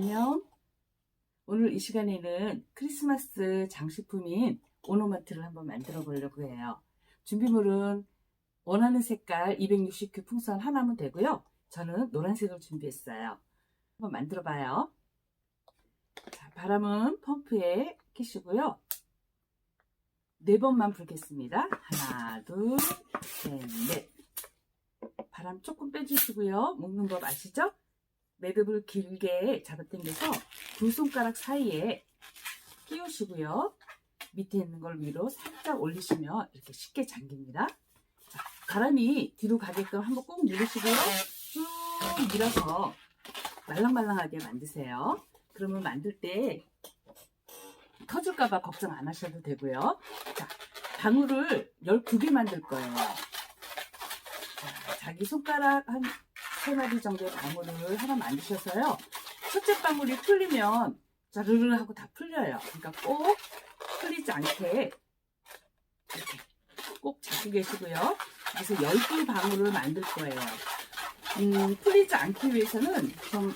안녕. 오늘 이 시간에는 크리스마스 장식품인 오노마트를 한번 만들어 보려고 해요. 준비물은 원하는 색깔 260큐 풍선 하나면 되고요. 저는 노란색을 준비했어요. 한번 만들어 봐요. 자, 바람은 펌프에 끼시고요. 네 번만 불겠습니다. 하나, 둘, 셋, 넷. 바람 조금 빼주시고요. 묶는 법 아시죠? 매듭을 길게 잡아당겨서 두 손가락 사이에 끼우시고요. 밑에 있는 걸 위로 살짝 올리시면 이렇게 쉽게 잠깁니다. 자, 바람이 뒤로 가게끔 한번 꾹 누르시고요. 쭉 밀어서 말랑말랑하게 만드세요. 그러면 만들 때 터질까봐 걱정 안 하셔도 되고요. 자, 방울을 12개 만들 거예요. 자, 자기 손가락 한 세 마리 정도의 방울을 하나 만드셔서요. 첫째 방울이 풀리면 자르르 하고 다 풀려요. 그러니까 꼭 풀리지 않게 이렇게 꼭 잡고 계시고요. 그래서 10개 방울을 만들 거예요. 음, 풀리지 않기 위해서는 좀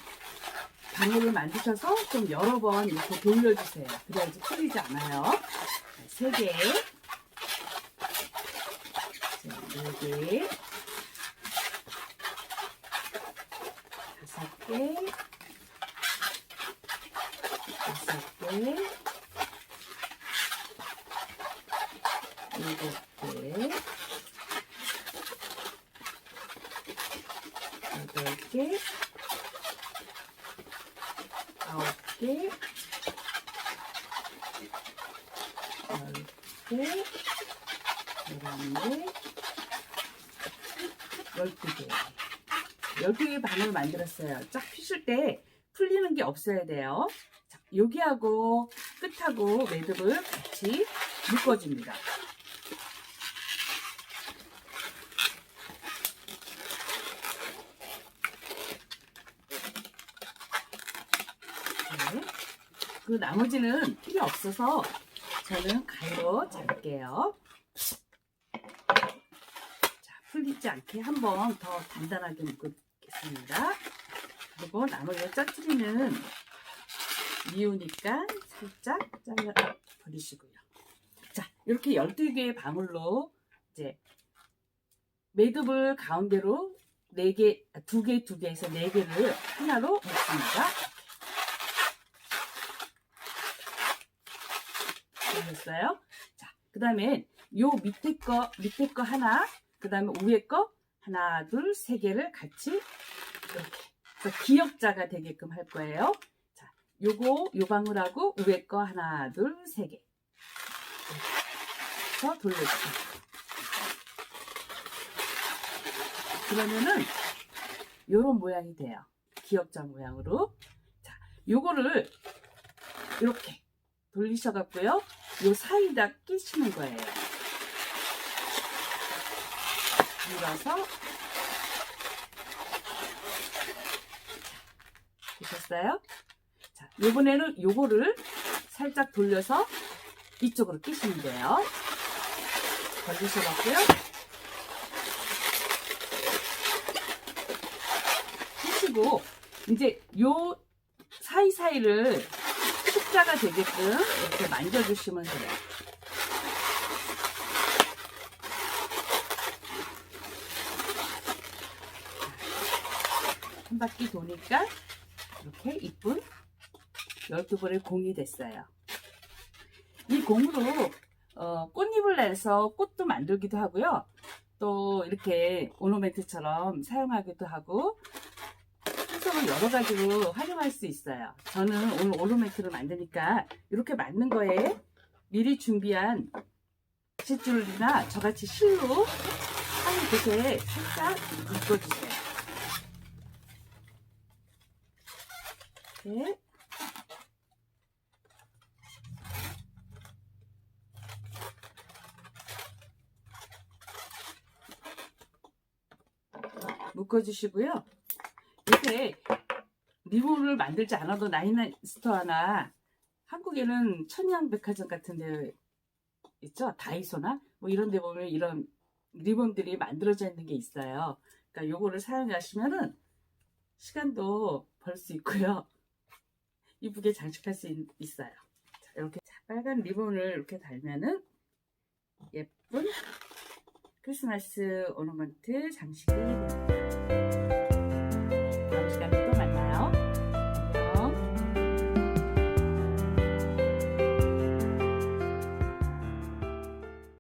방울을 만드셔서 좀 여러 번 이렇게 돌려주세요. 그래야지 풀리지 않아요. 자, 3개, 자, 4개, 다섯 개, 다섯 개, 일곱 개, 여덟 개, 아홉 개, 열 개, 열한 개, 열두 개. 12개의 방을 만들었어요. 쫙 피실 때 풀리는 게 없어야 돼요. 자, 여기하고 끝하고 매듭을 같이 묶어줍니다. 네. 그 나머지는 필요 없어서 저는 가위로 자를게요. 자, 풀리지 않게 한 번 더 단단하게 묶 겠습니다. 그리고 나머지 짜투리는 미우니까 살짝 잘라 버리시고요. 자, 이렇게 12개의 방울로 이제 매듭을 가운데로 4개, 2개, 2개에서 4개를 하나로 묶습니다. 되셨어요? 자, 그 다음에 요 밑에 거, 밑에 거 하나, 그 다음에 위에 거 하나, 둘, 세 개를 같이 이렇게 그래서 기역자가 되게끔 할 거예요. 자, 요거 요 방울하고 위에 거 하나, 둘, 세 개. 더 돌려주세요. 그러면은 요런 모양이 돼요. 기역자 모양으로. 자, 요거를 이렇게 돌리셔 갖고요. 요 사이다 끼시는 거예요. 밀어서 되셨어요? 자, 요번에는 요거를 살짝 돌려서 이쪽으로 끼시면 돼요. 걸리셔갖고요. 끼시고 이제 요 사이사이를 십자가 되게끔 이렇게 만져주시면 돼요. 한 바퀴 도니까 이렇게 이쁜 12번의 공이 됐어요. 이 공으로 어, 꽃잎을 내서 꽃도 만들기도 하고요. 또 이렇게 오노멘트처럼 사용하기도 하고 풍선을 여러 가지로 활용할 수 있어요. 저는 오늘 오르멘트를 만드니까 이렇게 맞는 거에 미리 준비한 싯줄이나 저같이 실로 사이 곳에 살짝 묶어주세요. 이렇게 묶어주시고요. 이렇게 리본을 만들지 않아도 나이나스토어나 한국에는 천양백화점 같은 데 있죠? 다이소나 뭐 이런 데 보면 이런 리본들이 만들어져 있는 게 있어요. 그러니까 요거를 사용하시면은 시간도 벌 수 있고요. 이쁘게 장식할 수 있, 어요 자, 이렇게 자, 빨간 리본을 이렇게 달면은 예쁜 크리스마스 오너먼트 장식이 됩니다.